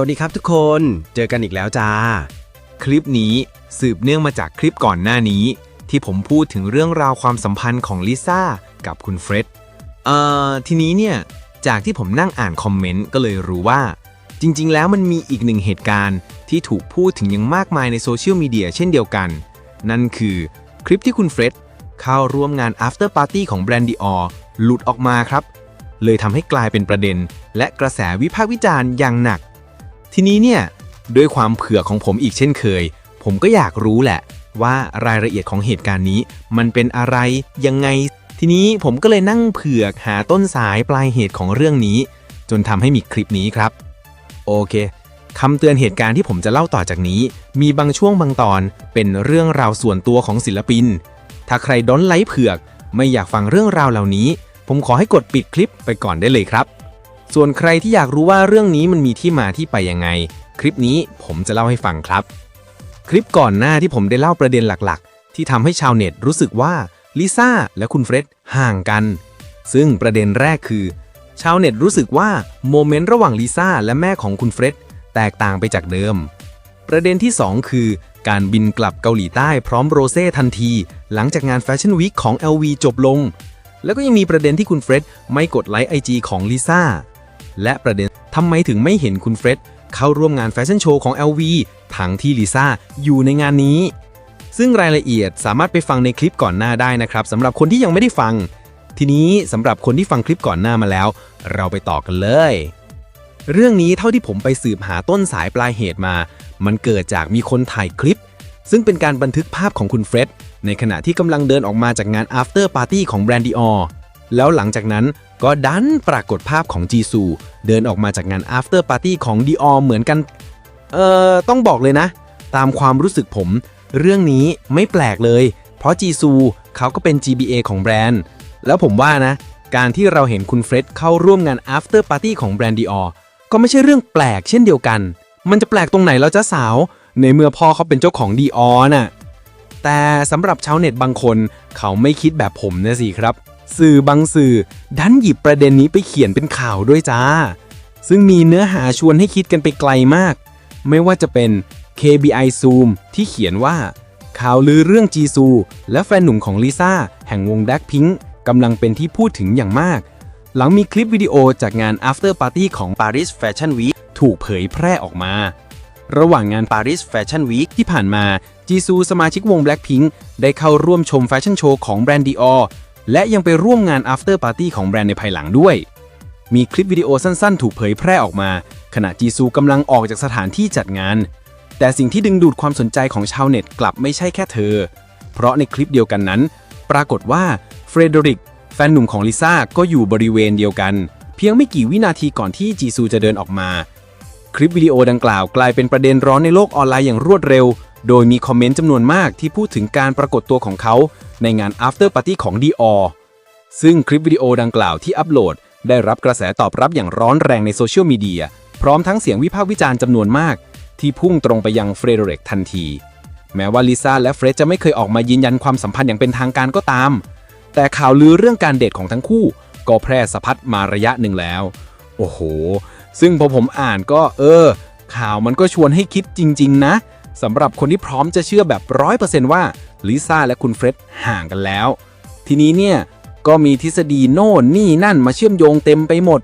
วัสดีครับทุกคน เจอกันอีกแล้วจ้า คลิปนี้สืบเนื่องมาจากคลิปก่อนหน้านี้ ที่ผมพูดถึงเรื่องราวความสัมพันธ์ของลิซ่ากับคุณเฟร็ดเอ่อทีนี้เนี่ยจากที่ผมนั่งอ่านคอมเมนต์ก็เลยรู้ว่า จริง ๆ แล้วมันมีอีกหนึ่งเหตุการณ์ที่ถูกพูดถึงอย่างมากมายในโซเชียลมีเดียเช่นเดียวกัน นั่นคือคลิปที่คุณเฟร็ดเข้าร่วมงาน after party ของแบรนด์ดิออหลุดออกมาครับ เลยทำให้กลายเป็นประเด็น และกระแสวิพากษ์วิจารณ์อย่างหนัก ทีนี้เนี่ยด้วยความเผื่อของผมอีกเช่นเคย ผมก็อยากรู้แหละ ว่ารายละเอียดของเหตุการณ์นี้ มันเป็นอะไรยังไง ทีนี้ผมก็เลยนั่งเผือกหาต้นสายปลายเหตุของเรื่องนี้ จนทำให้มีคลิปนี้ครับ โอเคคำเตือนเหตุการณ์ที่ผมจะเล่าต่อจากนี้ มีบางช่วงบางตอนเป็นเรื่องราวส่วนตัวของศิลปิน ถ้าใครด้นไลค์เผือก ไม่อยากฟังเรื่องราวเหล่านี้ ผมขอให้กดปิดคลิปไปก่อนได้เลยครับ ส่วนใครที่อยากรู้ว่าเรื่องนี้มันมีที่มาที่ไปยังไง คลิปนี้ผมจะเล่าให้ฟังครับ คลิปก่อนหน้าที่ผมได้เล่าประเด็นหลักๆ ที่ทำให้ชาวเน็ตรู้สึกว่าลิซ่าและคุณเฟร็ดห่างกัน ซึ่งประเด็นแรกคือ ชาวเน็ตรู้สึกว่าโมเมนต์ระหว่างลิซ่าและแม่ของคุณเฟร็ดแตกต่างไปจากเดิม ประเด็นที่ 2 คือ การบินกลับเกาหลีใต้พร้อมโรเซ่ทันที หลังจากงานแฟชั่นวีคของ LV จบลง แล้วก็ยังมีประเด็นที่คุณเฟร็ดไม่กดไลค์ไอจีของลิซ่า และประเด็นทำไมถึงไม่เห็นคุณเฟร็ดเข้าร่วมงานแฟชั่นโชว์ของ LV ทั้งที่ลิซ่าอยู่ในงานนี้ ซึ่งรายละเอียดสามารถไปฟังในคลิปก่อนหน้าได้นะครับสำหรับคนที่ยังไม่ได้ฟัง ทีนี้สำหรับคนที่ฟังคลิปก่อนหน้ามาแล้ว เราไปต่อกันเลย เรื่องนี้เท่าที่ผมไปสืบหาต้นสายปลายเหตุมา มันเกิดจากมีคนถ่ายคลิป ซึ่งเป็นการบันทึกภาพของคุณเฟร็ดในขณะที่กำลังเดินออกมาจากงาน after party ของแบรนด์ดิออ แล้วหลังจากนั้นก็ดันปรากฏภาพของจีซู เดินออกมาจากงาน after party ของดิออเหมือนกัน เอ่อ ต้องบอกเลยนะ ตามความรู้สึกผม เรื่องนี้ไม่แปลกเลย เพราะจีซูเขาก็เป็น GBA ของแบรนด์ แล้วผมว่านะ การที่เราเห็นคุณเฟร็ดเข้าร่วมงาน after party ของแบรนด์ดิออก็ไม่ใช่เรื่องแปลกเช่นเดียวกัน มันจะแปลกตรงไหนแล้วจ้าสาว ในเมื่อพ่อเขาเป็นเจ้าของดีออน่ะแต่สำหรับชาวเน็ตบางคน เขาไม่คิดแบบผมนะสิครับ สื่อบางสื่อดันหยิบประเด็นนี้ไปเขียนเป็นข่าวด้วยจ้า ซึ่งมีเนื้อหาชวนให้คิดกันไปไกลมาก ไม่ว่าจะเป็น KBI Zoom ที่เขียนว่า ข่าวลือเรื่องจีซู และแฟนหนุ่มของลิซ่าแห่งวง Blackpink กำลังเป็นที่พูดถึงอย่างมาก หลังมีคลิปวิดีโอจากงาน After Party ของ Paris Fashion Week ถูกเผยแพร่ออกมา ระหว่างงาน Paris Fashion Week ที่ผ่านมาจีซูสมาชิกวง Blackpink ได้เข้าร่วมชมแฟชั่นโชว์ของแบรนด์ Dior และยังไปร่วมงาน After Party ของแบรนด์ในภายหลังด้วย มีคลิปวิดีโอสั้นๆ ถูกเผยแพร่ออกมา ขณะจีซูกำลังออกจากสถานที่จัดงาน แต่สิ่งที่ดึงดูดความสนใจของชาวเน็ตกลับไม่ใช่แค่เธอ เพราะในคลิปเดียวกันนั้น ปรากฏว่าเฟรเดริกแฟนหนุ่มของลิซ่าก็อยู่บริเวณเดียวกัน เพียงไม่กี่วินาทีก่อนที่จีซูจะเดินออกมา คลิปวิดีโอดังกล่าวกลายเป็นประเด็นร้อนในโลกออนไลน์อย่างรวดเร็ว โดยมีคอมเมนต์จำนวนมากที่พูดถึงการปรากฏตัวของเขาในงาน After Party ของ Dior ซึ่งคลิปวิดีโอดังกล่าวที่อัปโหลด ได้รับกระแสตอบรับอย่างร้อนแรงในโซเชียลมีเดียพร้อมทั้งเสียงวิพากษ์วิจารณ์จำนวนมาก ที่พุ่งตรงไปยังเฟรเดริกทันที แม้ว่าลิซ่าและเฟร็ดจะไม่เคยออกมายืนยันความสัมพันธ์อย่างเป็นทางการก็ตาม แต่ข่าวลือเรื่องการเดทของทั้งคู่ ก็แพร่สะพัดมาระยะหนึ่งแล้ว โอ้โห ซึ่งพอผมอ่านก็เออ ข่าวมันก็ชวนให้คิดจริง ๆ นะ สำหรับคนที่พร้อมจะเชื่อแบบร้อยเปอร์เซนต์ว่าลิซ่าและคุณเฟร็ดห่างกันแล้ว ทีนี้เนี่ยก็มีทฤษฎีโน่นนี่นั่นมาเชื่อมโยงเต็มไปหมด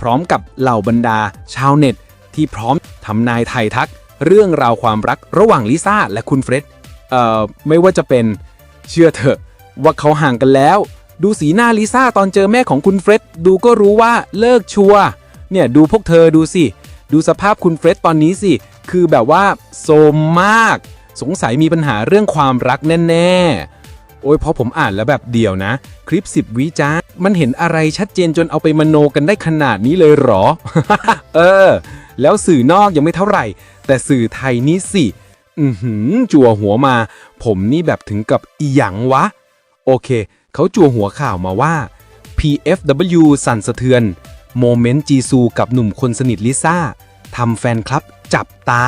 พร้อมกับเหล่าบรรดา ชาวเน็ต ที่พร้อมทำนายไทยทัก เรื่องราวความรักระหว่างลิซ่าและคุณเฟร็ดเอ่อไม่ว่าจะเป็นเชื่อเถอะว่าเขาห่างกันแล้ว ดูสีหน้าลิซ่าตอนเจอแม่ของคุณเฟร็ดดูก็รู้ว่าเลิกชัวร์เนี่ยดูพวกเธอดูสิ ดูสภาพคุณเฟร็ดตอนนี้สิ คือแบบว่าโซมมาก สงสัยมีปัญหาเรื่องความรักแน่ ๆ โอ้ยพอผมอ่านแล้วแบบเดียวนะ คลิป 10 วิจ้ามันเห็นอะไรชัดเจนจนเอาไปมโนกันได้ขนาดนี้เลยหรอ เออ แล้วสื่อนอกยังไม่เท่าไหร่ แต่สื่อไทยนี่สิ อือหือ จั่วหัวมา ผมนี่แบบถึงกับอีหยังวะ โอเค เขาจั่วหัวข่าวมาว่า PFW สั่นสะเทือน โมเมนต์จีซูกับหนุ่มคนสนิทลิซ่าทำแฟนคลับ จับตา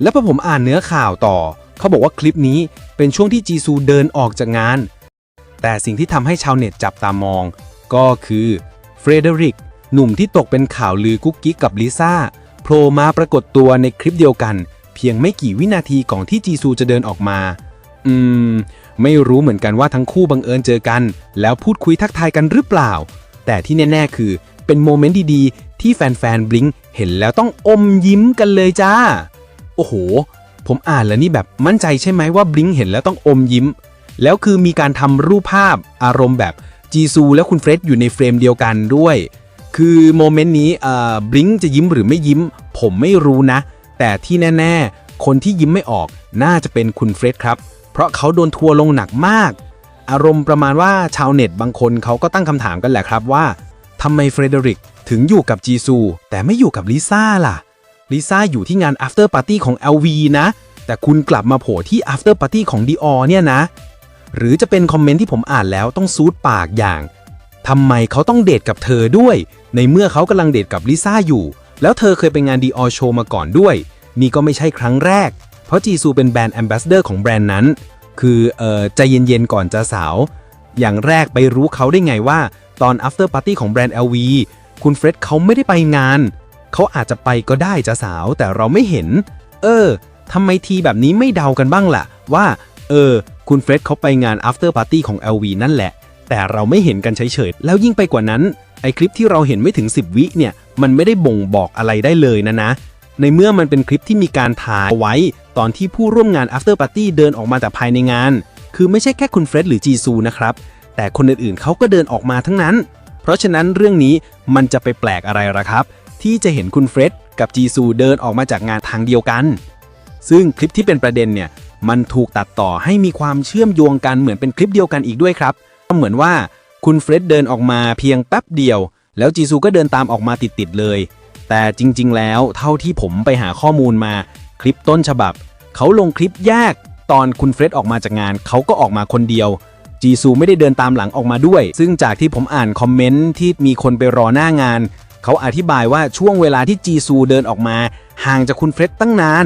แล้วพอผมอ่านเนื้อข่าวต่อ เขาบอกว่าคลิปนี้เป็นช่วงที่จีซูเดินออกจากงาน แต่สิ่งที่ทำให้ชาวเน็ตจับตามอง ก็คือเฟรเดริกหนุ่มที่ตกเป็นข่าวลือกุ๊กกิ๊กกับลิซ่าพผล่มาปรากฏตัวในคลิปเดียวกัน เพียงไม่กี่วินาทีก่อนที่จีซูจะเดินออกมา อืม ไม่รู้เหมือนกันว่าทั้งคู่บังเอิญเจอกัน แล้วพูดคุยทักทายกันหรือเปล่า แต่ที่แน่ ๆ คือเป็นโมเมนต์ดี ๆ ที่แฟนๆบลิง เห็นแล้วต้องอมยิ้มกันเลยจ้า โอ้โห ผมอ่านแล้วนี่แบบมั่นใจใช่ไหมว่าบลิงเห็นแล้วต้องอมยิ้ม แล้วคือมีการทำรูปภาพอารมณ์แบบจีซูและคุณเฟร็ดอยู่ในเฟรมเดียวกันด้วย คือโมเมนต์นี้บลิงจะยิ้มหรือไม่ยิ้ม ผมไม่รู้นะ แต่ที่แน่ ๆ คนที่ยิ้มไม่ออกน่าจะเป็นคุณเฟร็ดครับ เพราะเขาโดนทัวร์ลงหนักมาก อารมณ์ประมาณว่าชาวเน็ตบางคนเขาก็ตั้งคำถามกันแหละครับว่า ทำไมเฟรเดริกถึงอยู่กับจีซู แต่ไม่อยู่กับลิซ่าล่ะ ลิซ่าอยู่ที่งาน after party ของ LV นะ แต่คุณกลับมาโผล่ที่ after party ของ Dior เนี่ยนะ หรือจะเป็นคอมเมนต์ที่ผมอ่านแล้วต้องซูดปากอย่างทำไมเขาต้องเดทกับเธอด้วย ในเมื่อเขากำลังเดทกับลิซ่าอยู่ แล้วเธอเคยไปงาน Dior Show มาก่อนด้วย นี่ก็ไม่ใช่ครั้งแรก เพราะจีซูเป็นแบรนด์แอมบ s สเดอร์ของแบรนด์นั้น คือเอ่อใจเย็นๆก่อนจะสาว อย่างแรกไปรู้เขาได้ไงว่า ตอน after party ของแบรนด์ LV คุณเฟร็ดเขาไม่ได้ไปงาน เขาอาจจะไปก็ได้จะสาวแต่เราไม่เห็น เออทำไมทีแบบนี้ไม่เดากันบ้างล่ะ ว่า เออ คุณเฟร็ดเขาไปงาน after party ของ LV นั่นแหละ แต่เราไม่เห็นกันเฉยๆ แล้วยิ่งไปกว่านั้น ไอคลิปที่เราเห็นไม่ถึง 10 วิเนี่ย มันไม่ได้บ่งบอกอะไรได้เลยนะนะ ในเมื่อมันเป็นคลิปที่มีการถ่ายไว้ ตอนที่ผู้ร่วมงาน after party เดินออกมาจากภายในงาน คือไม่ใช่แค่คุณเฟร็ดหรือจีซูนะครับ แต่คนอื่นๆเขาก็เดินออกมาทั้งนั้น เพราะฉะนั้นเรื่องนี้มันจะไปแปลกอะไรล่ะครับ ที่จะเห็นคุณเฟร็ดกับจีซูเดินออกมาจากงานทางเดียวกัน ซึ่งคลิปที่เป็นประเด็นเนี่ยมันถูกตัดต่อให้มีความเชื่อมโยงกันเหมือนเป็นคลิปเดียวกันอีกด้วยครับเหมือนว่าคุณเฟร็ดเดินออกมาเพียงแป๊บเดียว แล้วจีซูก็เดินตามออกมาติดๆเลย แต่จริง ๆ แล้วเท่าที่ผมไปหาข้อมูลมาคลิปต้นฉบับ เขาลงคลิปแยกตอนคุณเฟร็ดออกมาจากงาน เขาก็ออกมาคนเดียว จีซูไม่ได้เดินตามหลังออกมาด้วย ซึ่งจากที่ผมอ่านคอมเมนต์ที่มีคนไปรอหน้างาน เขาอธิบายว่าช่วงเวลาที่จีซูเดินออกมา ห่างจากคุณเฟร็ดตั้งนาน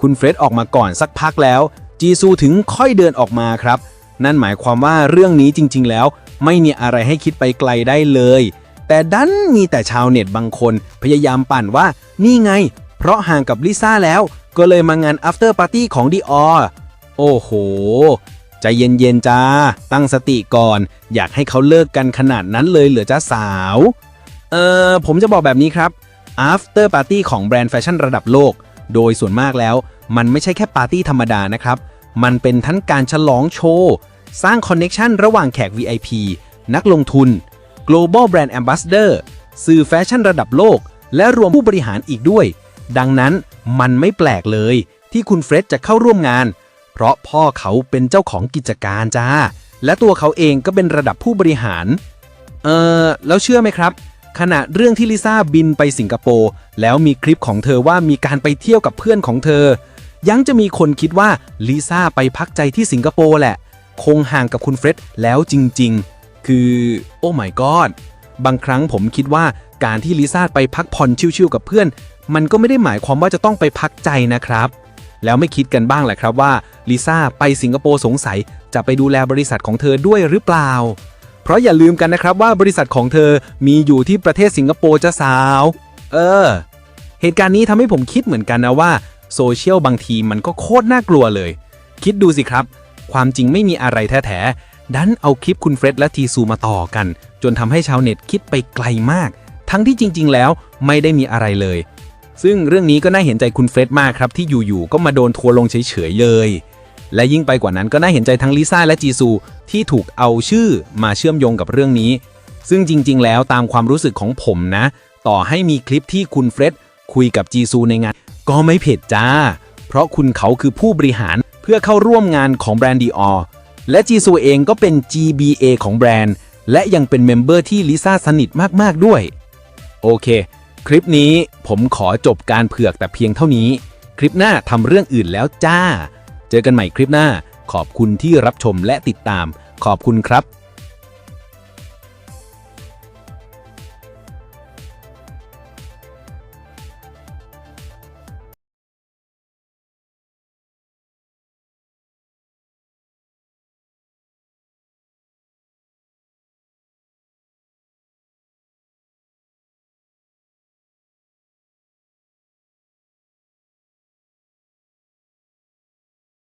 คุณเฟร็ดออกมาก่อนสักพักแล้ว จีซูถึงค่อยเดินออกมาครับ นั่นหมายความว่าเรื่องนี้จริง ๆ แล้ว ไม่มีอะไรให้คิดไปไกลได้เลย แต่ดันมีแต่ชาวเน็ตบางคนพยายามปั่นว่านี่ไง เพราะห่างกับลิซ่าแล้ว ก็เลยมางาน after party ของ Dior โอ้โห ใจเย็นๆจ้า ตั้งสติก่อน อยากให้เขาเลิกกันขนาดนั้นเลยเหลือจ้าสาว เออผมจะบอกแบบนี้ครับ after party ของแบรนด์แฟชั่นระดับโลก โดยส่วนมากแล้ว มันไม่ใช่แค่ปาร์ตี้ธรรมดานะครับ มันเป็นทั้งการฉลองโชว์ สร้างคอนเน็ชันระหว่างแขก VIP นักลงทุน global brand ambassador สื่อแฟชั่นระดับโลก และรวมผู้บริหารอีกด้วย ดังนั้นมันไม่แปลกเลยที่คุณเฟร็ดจะเข้าร่วมงาน เพราะพ่อเขาเป็นเจ้าของกิจการจ้า และตัวเขาเองก็เป็นระดับผู้บริหาร เออแล้วเชื่อไหมครับ ขณะเรื่องที่ลิซ่าบินไปสิงคโปร์แล้วมีคลิปของเธอว่ามีการไปเที่ยวกับเพื่อนของเธอ ยังจะมีคนคิดว่าลิซ่าไปพักใจที่สิงคโปร์แหละ คงห่างกับคุณเฟร็ดแล้วจริง ๆ คือโอ้ my god บางครั้งผมคิดว่าการที่ลิซ่าไปพักผ่อนชิวๆกับเพื่อน มันก็ไม่ได้หมายความว่าจะต้องไปพักใจนะครับ แล้วไม่คิดกันบ้างแหละครับว่าลิซ่าไปสิงคโปร์สงสัยจะไปดูแลบริษัทของเธอด้วยหรือเปล่า เพราะอย่าลืมกันนะครับว่าบริษัทของเธอมีอยู่ที่ประเทศสิงคโปร์จะสาว เออ เหตุการณ์นี้ทำให้ผมคิดเหมือนกันนะว่าโซเชียลบางทีมันก็โคตรน่ากลัวเลย คิดดูสิครับ ความจริงไม่มีอะไรแท้ๆดันเอาคลิปคุณเฟร็ดและทีซูมาต่อกัน จนทำให้ชาวเน็ตคิดไปไกลมาก ทั้งที่จริง ๆ แล้วไม่ได้มีอะไรเลย ซึ่งเรื่องนี้ก็น่าเห็นใจคุณเฟร็ดมากครับที่อยู่ๆก็มาโดนทัวร์ลงเฉยๆเลย และยิ่งไปกว่านั้นก็น่าเห็นใจทั้งลิซ่าและจีซูที่ถูกเอาชื่อมาเชื่อมโยงกับเรื่องนี้ ซึ่งจริง ๆ แล้วตามความรู้สึกของผมนะ ต่อให้มีคลิปที่คุณเฟร็ดคุยกับจีซูในงาน ก็ไม่เผ็ดจ้า เพราะคุณเขาคือผู้บริหารเพื่อเข้าร่วมงานของแบรนด์ดีออและจีซูเองก็เป็น GBA ของแบรนด์ และยังเป็นเมมเบอร์ที่ลิซ่าสนิทมาก ๆ ด้วย โอเค คลิปนี้ผมขอจบการเผือกแต่เพียงเท่านี้ คลิปหน้าทำเรื่องอื่นแล้วจ้า เจอกันใหม่คลิปหน้า ขอบคุณที่รับชมและติดตาม ขอบคุณครับ